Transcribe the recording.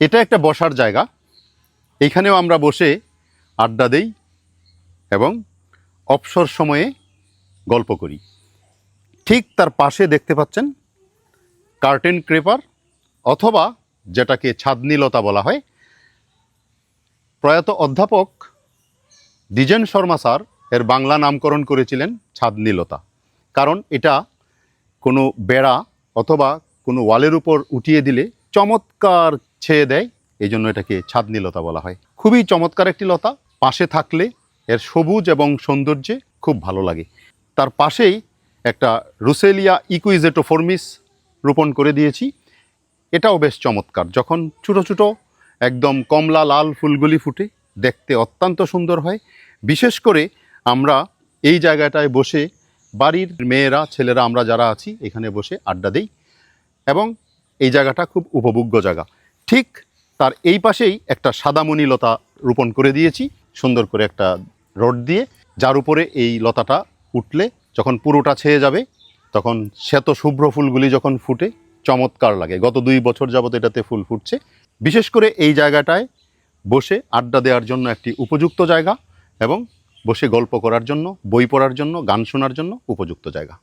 এটা একটা বসার জায়গা। এইখানেও আমরা বসে আড্ডা দেই এবং অবসর সময়ে গল্প করি। ঠিক তার পাশে দেখতে পাচ্ছেন কার্টেন ক্রেপার অথবা যেটাকে ছাদনীলতা বলা হয়। প্রয়াত অধ্যাপক দ্বিজেন শর্মা স্যার এর বাংলা নামকরণ করেছিলেন ছাদনীলতা। কারণ এটা কোনো বেড়া অথবা কোনো ওয়ালের উপর উঠিয়ে দিলে চমৎকার ছেয়ে দেয় এই জন্য এটাকে ছাদনি লতা বলা হয়। খুবই চমৎকার একটি লতা, পাশে থাকলে এর সবুজ এবং সৌন্দর্যে খুব ভালো লাগে। তার পাশেই একটা রুসেলিয়া ইকুইজেটোফর্মিস রোপণ করে দিয়েছি। এটাও বেশ চমৎকার, যখন ছোটো ছোটো একদম কমলা, লাল ফুলগুলি ফুটে, দেখতে অত্যন্ত সুন্দর হয়। বিশেষ করে আমরা এই জায়গাটায় বসে বাড়ির মেয়েরা, ছেলেরা, আমরা যারা আছি, এখানে বসে আড্ডা দিই। এবং এই জায়গাটা খুব উপভোগ্য জায়গা। ঠিক তার এই পাশেই একটা সাদামণি লতা রোপণ করে দিয়েছি, সুন্দর করে একটা রড দিয়ে। যার উপরে এই লতাটা উঠলে যখন পুরোটা ছেয়ে যাবে, তখন শ্বেত শুভ্র ফুলগুলি যখন ফুটে, চমৎকার লাগে। গত দুই বছর যাবত এটাতে ফুল ফুটছে। বিশেষ করে এই জায়গাটায় বসে আড্ডা দেওয়ার জন্য একটি উপযুক্ত জায়গা এবং বসে গল্প করার জন্য, বই পড়ার জন্য, গান শোনার জন্য উপযুক্ত জায়গা।